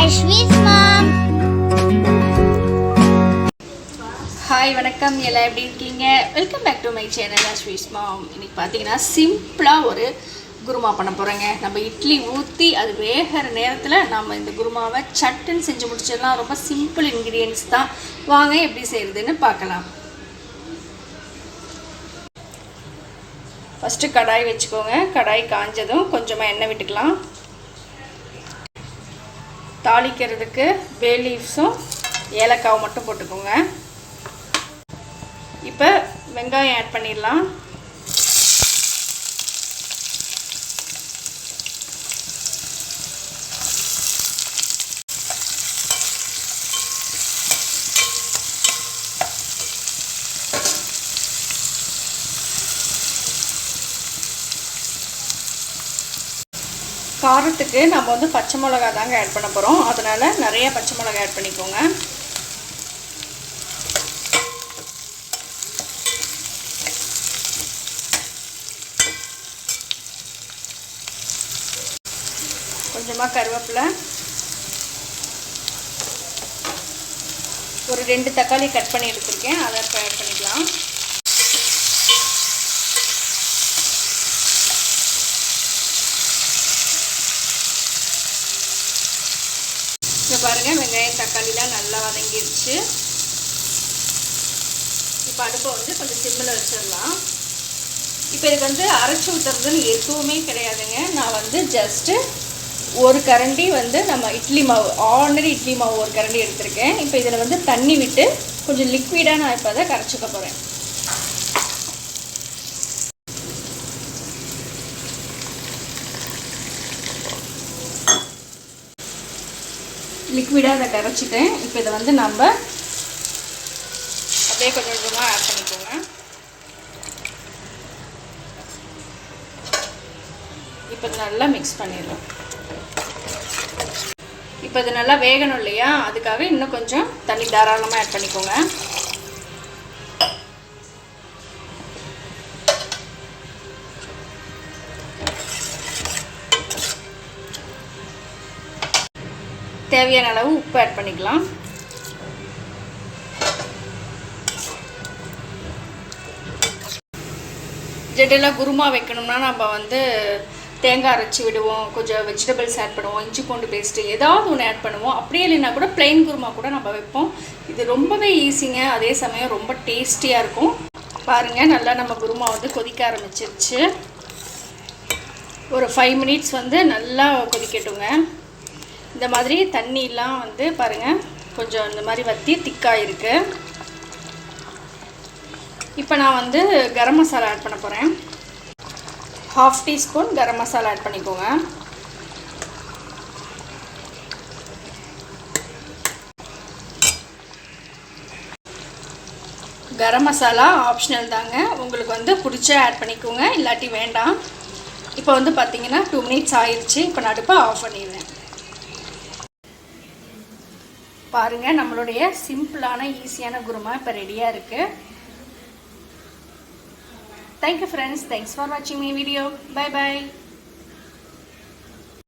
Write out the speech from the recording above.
அஸ்விஸ் hi வணக்கம். எல்லாம் எப்படி இருக்கீங்க? Welcome back to my channel Asvi's mom இன்னைக்கு பார்த்தீங்கன்னா சிம்பிளாக ஒரு குருமா பண்ண போகிறேங்க நம்ம இட்லி ஊற்றி அது வேகிற நேரத்தில் நம்ம இந்த குருமாவை சட்டுன்னு செஞ்சு முடிச்சிடலாம். ரொம்ப சிம்பிள் இன்க்ரீடியன்ஸ் தான். வாங்க எப்படி செய்கிறதுன்னு பார்க்கலாம். ஃபஸ்ட்டு கடாய் வச்சுக்கோங்க. கடாய் காஞ்சதும் கொஞ்சமாக எண்ணெய் விட்டுக்கலாம். தாளிக்கிறதுக்கு பே லீவ்ஸும் ஏலக்காவும் மட்டும் போட்டுக்கோங்க. இப்போ வெங்காயம் ஆட் பண்ணிடலாம். காரத்துக்கு நம்ம வந்து பச்சை மிளகா தாங்க ஆட் பண்ண போகிறோம் அதனால் நிறைய பச்சை மிளகா ஆட் பண்ணிக்கோங்க. கொஞ்சமாக கருவேப்பிலை. ஒரு ரெண்டு தக்காளி கட் பண்ணி எடுத்துருக்கேன். அதை இப்போ ஆட் பண்ணிக்கலாம். இங்கே பாருங்கள் வெங்காயம் தக்காளிலாம் நல்லா வதங்கிடுச்சு இப்போ அடுப்பை வந்து கொஞ்சம் சிம்மில் வச்சிடலாம். இப்போ இதுக்கு வந்து அரைச்சி ஊற்றுறதுன்னு எதுவுமே கிடையாதுங்க. நான் வந்து ஜஸ்ட்டு ஒரு கரண்டி வந்து நம்ம இட்லி மாவு ஆர்டினரி இட்லி மாவு ஒரு கரண்டி எடுத்திருக்கேன். இப்போ இதில் வந்து தண்ணி விட்டு கொஞ்சம் லிக்விடாக நான் இப்போ அதை கரைச்சிக்க போகிறேன் லிக்விடாக அதை கரைச்சிட்டேன் இப்போ இதை வந்து நம்ம அப்படியே கொஞ்சம் கொஞ்சமாக ஆட் பண்ணிக்கோங்க. இப்போ இது நல்லா மிக்ஸ் பண்ணிடலாம். இப்போ இது நல்லா வேகணும் இல்லையா? அதுக்காக இன்னும் கொஞ்சம் தண்ணி தாராளமாக ஆட் பண்ணிக்கோங்க. தேவையான அளவு உப்பு ஆட் பண்ணிக்கலாம். ஜெட்டெல்லாம் குருமா வைக்கணும்னா நம்ம வந்து தேங்காய் அரைச்சி விடுவோம் கொஞ்சம் வெஜிடபிள்ஸ் ஆட் பண்ணுவோம் இஞ்சி பூண்டு பேஸ்ட்டு ஏதாவது ஒன்று ஆட் பண்ணுவோம். அப்படியே இல்லைன்னா கூட பிளெயின் குருமா கூட நம்ம வைப்போம். இது ரொம்பவே ஈஸிங்க அதே சமயம் ரொம்ப டேஸ்டியாக இருக்கும். பாருங்கள் நல்லா நம்ம குருமா வந்து கொதிக்க ஆரம்பிச்சிருச்சு. ஒரு ஃபைவ் மினிட்ஸ் வந்து நல்லா கொதிக்கட்டுங்க. இந்த மாதிரி தண்ணியெலாம் வந்து பாருங்கள் கொஞ்சம் இந்த மாதிரி வற்றி திக்காக இருக்குது இப்போ நான் வந்து கரம் மசாலா ஆட் பண்ண போகிறேன் half teaspoon garam masala add பண்ணிக்கோங்க. கரம் மசாலா ஆப்ஷனல் தாங்க. உங்களுக்கு வந்து பிடிச்ச ஆட் பண்ணிக்கோங்க இல்லாட்டி வேண்டாம். இப்போ வந்து பார்த்தீங்கன்னா டூ மினிட்ஸ் ஆயிடுச்சு இப்போ நான் அடுப்பை ஆஃப் பண்ணிடுவேன் பாருங்கள் நம்மளுடைய சிம்பிளான ஈஸியான குருமா இப்போ ரெடியாக இருக்குது thank you friends thanks for வாட்சிங் மை வீடியோ பை பாய்